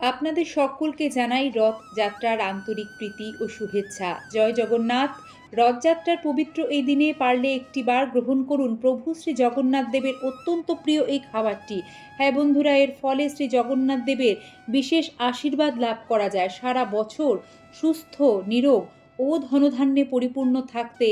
আপনাদের সকলকে জানাই রথযাত্রার আন্তরিক প্রীতি ও শুভেচ্ছা। জয় জগন্নাথ। রথযাত্রার পবিত্র এই দিনে পারলে একটি বার গ্রহণ করুন প্রভু শ্রী জগন্নাথ দেবের অত্যন্ত প্রিয় এই খাবারটি। হ্যাঁ বন্ধুরা, এর ফলে শ্রী জগন্নাথ দেবের বিশেষ আশীর্বাদ লাভ করা যায়। সারা বছর সুস্থ, নিরোগ ও ধনধান্যে পরিপূর্ণ থাকতে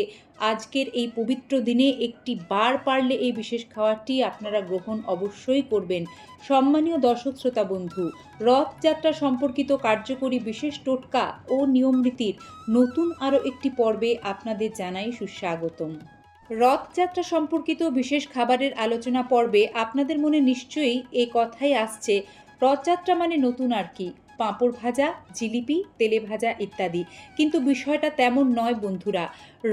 আজকের এই পবিত্র দিনে একটি বার পারলে এই বিশেষ খাবারটি আপনারা গ্রহণ অবশ্যই করবেন। সম্মানীয় দর্শক শ্রোতা বন্ধু, রথযাত্রা সম্পর্কিত কার্যকরী বিশেষ টোটকা ও নিয়মরীতির নতুন আরও একটি পর্বে আপনাদের জানাই সুস্বাগতম। রথযাত্রা সম্পর্কিত বিশেষ খাবারের আলোচনা পর্বে আপনাদের মনে নিশ্চয়ই এই কথাই আসছে, রথযাত্রা মানে নতুন আর কি। পাঁপড় ভাজা, জিলিপি, তেলে ভাজা ইত্যাদি। কিন্তু বিষয়টা তেমন নয় বন্ধুরা।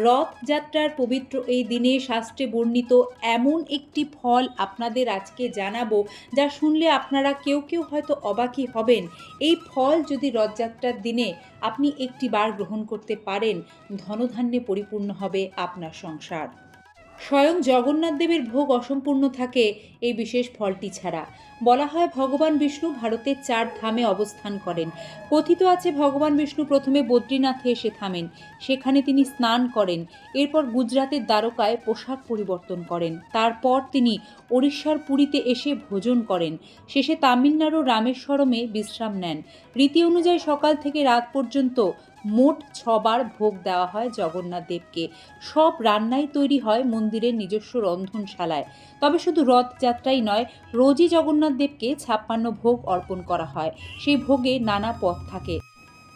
রথযাত্রার পবিত্র এই দিনে শাস্ত্রে বর্ণিত এমন একটি ফল আপনাদের আজকে জানাব, যা শুনলে আপনারা কেউ কেউ হয়তো অবাকই হবেন। এই ফল যদি রথযাত্রার দিনে আপনি একটি বার গ্রহণ করতে পারেন, ধনধান্যে পরিপূর্ণ হবে আপনার সংসার। স্বয়ং জগন্নাথ দেবের ভোগ অসম্পূর্ণ থাকে, এই বিশেষ ফলটি ছাড়া। বলা হয় ভগবান বিষ্ণু ভারতের চার ধামে অবস্থান করেন। কথিত আছে ভগবান বিষ্ণু প্রথমে বদ্রীনাথে এসে থামেন। সেখানে তিনি স্নান করেন। এরপর গুজরাতের দ্বারকায় পোশাক পরিবর্তন করেন। তারপর তিনি ওড়িশার পুরীতে এসে ভোজন করেন। শেষে তামিলনাড়ু রামেশ্বরমে বিশ্রাম নেন। রীতি অনুযায়ী সকাল থেকে রাত পর্যন্ত মোট ছবার ভোগ দেওয়া হয় জগন্নাথ দেবকে। সব রান্নাই তৈরি হয় মন্দিরের নিজস্ব রন্ধনশালায়। তবে শুধু রথযাত্রাই নয়, রোজই জগন্নাথ দেবকে ছাপ্পান্ন ভোগ অর্পণ করা হয়। সেই ভোগে নানা পথ থাকে।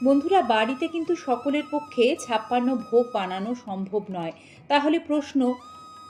বন্ধুরা, বাড়িতে কিন্তু সকলের পক্ষে ছাপ্পান্ন ভোগ বানানো সম্ভব নয়। তাহলে প্রশ্ন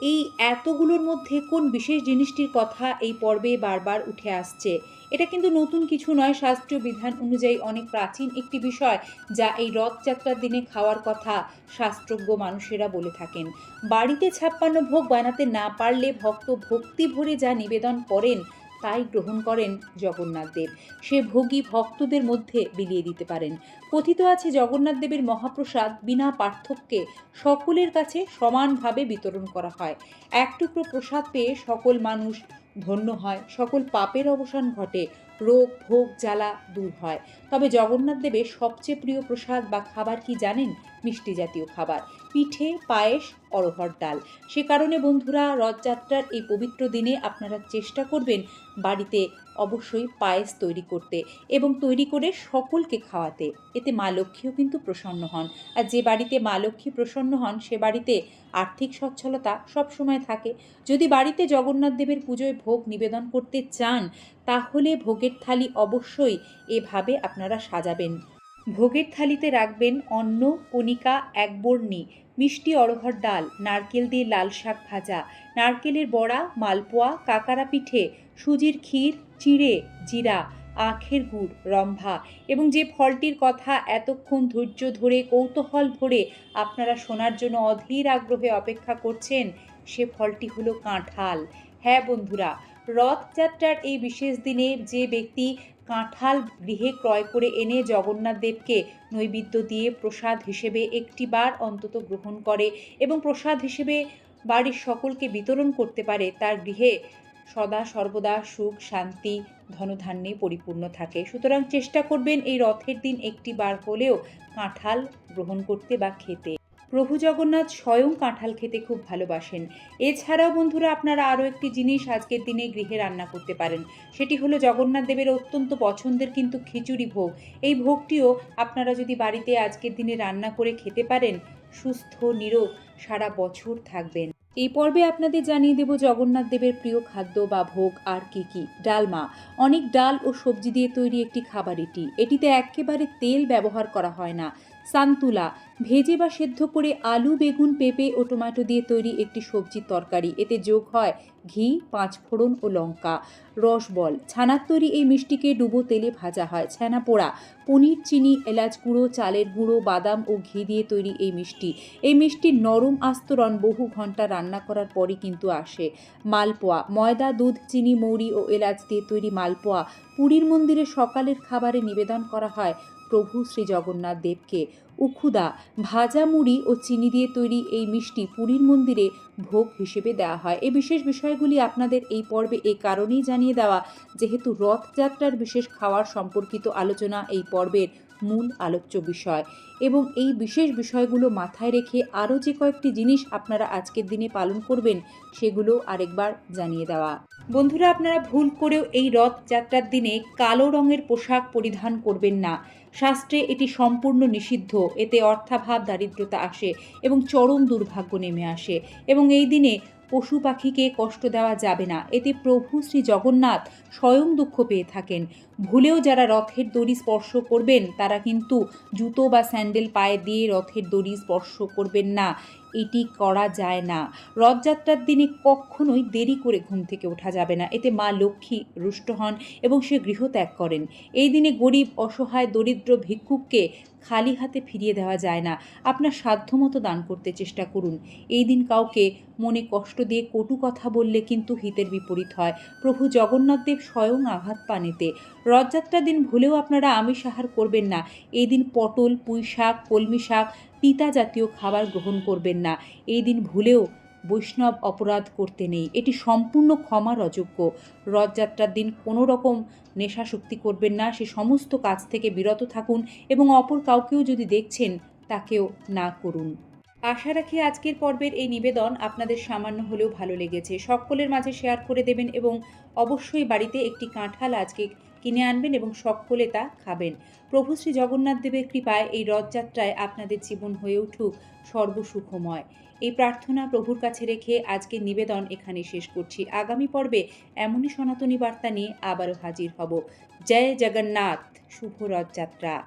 এই এতগুলোর মধ্যে কোন বিশেষ জিনিসটির কথা এই পর্বে বারবার উঠে আসছে? এটা কিন্তু নতুন কিছু নয়, শাস্ত্রীয় বিধান অনুযায়ী অনেক প্রাচীন একটি বিষয় যা এই রথযাত্রার দিনে খাওয়ার কথা শাস্ত্রজ্ঞ মানুষেরা বলে থাকেন। বাড়িতে ছাপ্পান্ন ভোগ বানাতে না পারলে ভক্ত ভক্তি ভরে যা নিবেদন করেন তাই গ্রহণ করেন জগন্নাথ দেব। সে ভোগী ভক্তদের মধ্যে বিলিয়ে দিতে পারেন। কথিত আছে জগন্নাথ দেবের মহাপ্রসাদ বিনা পার্থক্যে সকলের কাছে সমানভাবে বিতরণ করা হয়। এক টুকরো প্রসাদ পেয়ে সকল মানুষ ধন্য হয়। সকল পাপের অবসান ঘটে। রোগ, ভোগ, জ্বালা দূর হয়। তবে জগন্নাথ দেবের সবচেয়ে প্রিয় প্রসাদ বা খাবার কি জানেন? মিষ্টি জাতীয় খাবার। পিঠে, পায়েস অরহর ডাল। সে কারণে বন্ধুরা রথযাত্রার এই পবিত্র দিনে আপনারা চেষ্টা করবেন বাড়িতে অবশ্যই পায়েস তৈরি করতে এবং তৈরি করে সকলকে খাওয়াতে। এতে মা লক্ষ্মীও কিন্তু প্রসন্ন হন। আর যে বাড়িতে মা লক্ষ্মী প্রসন্ন হন, সে বাড়িতে আর্থিক সচ্ছলতা সবসময় থাকে। যদি বাড়িতে জগন্নাথ দেবের পুজোয় ভোগ নিবেদন করতে চান, তাহলে ভোগের থালি অবশ্যই এভাবে আপনারা সাজাবেন। ভোগের থালিতে রাখবেন অন্ন, কণিকা, এক বর্ণি মিষ্টি অরহর ডাল, নারকেল দিয়ে লাল শাক ভাজা, নারকেলের বড়া, মালপোয়া কাকারা পিঠে, সুজির ক্ষীর, চিড়ে, জিরা, আখের গুড়, রম্ভা এবং যে ফলটির কথা এতক্ষণ ধৈর্য ধরে, কৌতূহল ভরে আপনারা শোনার জন্য অধীর আগ্রহে অপেক্ষা করছেন, সে ফলটি হলো কাঁঠাল। হ্যাঁ বন্ধুরা, রথযাত্রার এই বিশেষ দিনে যে ব্যক্তি কাঁঠাল গৃহে ক্রয় করে এনে জগন্নাথ দেবকে নৈবেদ্য দিয়ে প্রসাদ হিসেবে একটিবার অন্তত গ্রহণ করে এবং প্রসাদ হিসেবে বাড়ির সকলকে বিতরণ করতে পারে, তার গৃহে সদা সর্বদা সুখ, শান্তি, ধনধান্যে পরিপূর্ণ থাকে। সুতরাং চেষ্টা করবেন এই রথের দিন একটি বার হলেও কাঁঠাল গ্রহণ করতে বা খেতে। প্রভু জগন্নাথ স্বয়ং কাঁঠাল খেতে খুব ভালোবাসেন। এছাড়াও বন্ধুরা, আপনারা আরও একটি জিনিস আজকের দিনে গৃহে রান্না করতে পারেন। সেটি হলো জগন্নাথ দেবের অত্যন্ত পছন্দের কিন্তু খিচুড়ি ভোগ। এই ভোগটিও আপনারা যদি বাড়িতে আজকের দিনে রান্না করে খেতে পারেন, সুস্থ, নিরোগ সারা বছর থাকবেন। এই পর্বে আপনাদের জানিয়ে দেব জগন্নাথ দেবের প্রিয় খাদ্য বা ভোগ আর কি কি। ডালমা অনেক ডাল ও সবজি দিয়ে তৈরি একটি খাবার এটি। এটিতে একেবারে তেল ব্যবহার করা হয় না। সান্তুলা। ভেজে বা সেদ্ধ করে আলু, বেগুন, পেঁপে ও টমেটো দিয়ে তৈরি একটি সবজির তরকারি। এতে যোগ হয় ঘি পাঁচ ফোড়ন ও লঙ্কা। রসবল ছানার তৈরি এই মিষ্টিকে ডুবো তেলে ভাজা হয়। ছানা পোড়া। পনির, চিনি, এলাচ গুঁড়ো, চালের গুঁড়ো, বাদাম ও ঘি দিয়ে তৈরি এই মিষ্টি। এই মিষ্টির নরম আস্তরণ বহু ঘণ্টা রান্না করার পরই কিন্তু আসে। মালপোয়া। ময়দা, দুধ, চিনি, মৌরি ও এলাচ দিয়ে তৈরি মালপোয়া পুরীর মন্দিরে সকালের খাবারে নিবেদন করা হয়। প্রভু শ্রী জগন্নাথ দেবকে উখুদা, ভাজা মুড়ি ও চিনি দিয়ে তৈরি এই মিষ্টি পুরীর মন্দিরে ভোগ হিসেবে দেওয়া হয়। এই বিশেষ বিষয়গুলি আপনাদের এই পর্বে এই কারণেই জানিয়ে দেওয়া, যেহেতু রথযাত্রার বিশেষ খাওয়ার সম্পর্কিত আলোচনা এই পর্বের মূল আলোচ্য বিষয়। এবং এই বিশেষ বিষয়গুলো মাথায় রেখে আরও যে কয়েকটি জিনিস আপনারা আজকের দিনে পালন করবেন, সেগুলো আরেকবার জানিয়ে দেওয়া। বন্ধুরা, আপনারা ভুল করেও এই রথযাত্রার দিনে কালো রঙের পোশাক পরিধান করবেন না। শাস্ত্রে এটি সম্পূর্ণ নিষিদ্ধ। এতে অর্থাভাব দারিদ্রতা আসে এবং চরম দুর্ভাগ্য নেমে আসে। এবং এই দিনে পশু পাখিকে কষ্ট দেওয়া যাবে না। এতে প্রভু শ্রী জগন্নাথ স্বয়ং দুঃখ পেয়ে থাকেন। ভুলেও যারা রথের দড়ি স্পর্শ করবেন, তারা কিন্তু জুতো বা স্যান্ডেল পায়ে দিয়ে রথের দড়ি স্পর্শ করবেন না। এটি করা যায় না। রথযাত্রার দিনে কখনোই দেরি করে ঘুম থেকে ওঠা যাবে না। এতে মা লক্ষ্মী রুষ্ট হন এবং সে গৃহত্যাগ করেন। এই দিনে গরিব, অসহায়, দরিদ্র ভিক্ষুককে খালি হাতে ফিরিয়ে দেওয়া যায় না। আপনার সাধ্যমতো দান করতে চেষ্টা করুন। এই দিন কাউকে মনে কষ্ট দিয়ে কটু কথা বললে কিন্তু হিতের বিপরীত হয়। প্রভু জগন্নাথদেব স্বয়ং আঘাত পান এতে। রথযাত্রার দিন ভুলেও আপনারা আমিষ আহার করবেন না। এই দিন পটল পুঁই শাক কলমি শাক পিতা জাতীয় খাবার গ্রহণ করবেন না। এই দিন ভুলেও বৈষ্ণব অপরাধ করতে নেই। এটি সম্পূর্ণ ক্ষমার অযোগ্য। রথযাত্রার দিন কোনো রকম নেশাশক্তি করবেন না। সে সমস্ত কাজ থেকে বিরত থাকুন এবং অপর কাউকেও যদি দেখছেন, তাকেও না করুন। আশা রাখি আজকের পর্বের এই নিবেদন আপনাদের সামান্য হলেও ভালো লেগেছে। সকলের মাঝে শেয়ার করে দেবেন এবং অবশ্যই বাড়িতে একটি কাঁঠাল আজকে কিনে আনবেন এবং সকলে তা খাবেন। প্রভু শ্রী জগন্নাথ দেবের কৃপায় এই রথযাত্রায় আপনাদের জীবন হয়ে উঠুক সর্বসুখময়। এই প্রার্থনা প্রভুর কাছে রেখে আজকের নিবেদন এখানে শেষ করছি। আগামী পর্বে এমনই সনাতনী বার্তা নিয়ে আবারও হাজির হব। জয় জগন্নাথ, শুভ রথযাত্রা।